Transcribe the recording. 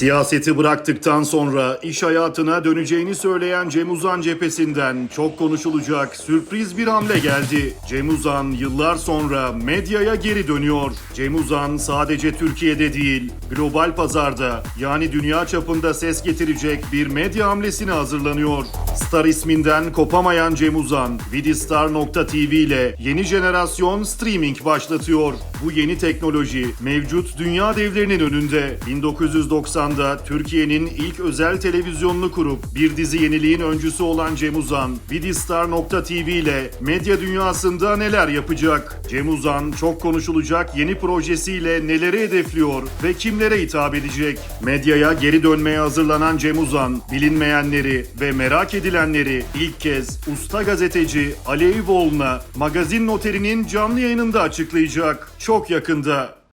Siyaseti bıraktıktan sonra iş hayatına döneceğini söyleyen Cem Uzan cephesinden çok konuşulacak sürpriz bir hamle geldi. Cem Uzan yıllar sonra medyaya geri dönüyor. Cem Uzan sadece Türkiye'de değil, global pazarda yani dünya çapında ses getirecek bir medya hamlesine hazırlanıyor. Star isminden kopamayan Cem Uzan, Vidistar.tv ile yeni jenerasyon streaming başlatıyor. Bu yeni teknoloji mevcut dünya devlerinin önünde. 1990'da Türkiye'nin ilk özel televizyonunu kurup bir dizi yeniliğin öncüsü olan Cem Uzan, Vidistar.tv ile medya dünyasında neler yapacak? Cem Uzan çok konuşulacak yeni projesiyle neleri hedefliyor ve kimlere hitap edecek? Medyaya geri dönmeye hazırlanan Cem Uzan, bilinmeyenleri ve merak edilenleri ilk kez usta gazeteci Ali Eyüboğlu'na magazin noterinin canlı yayınında açıklayacak. Çok yakında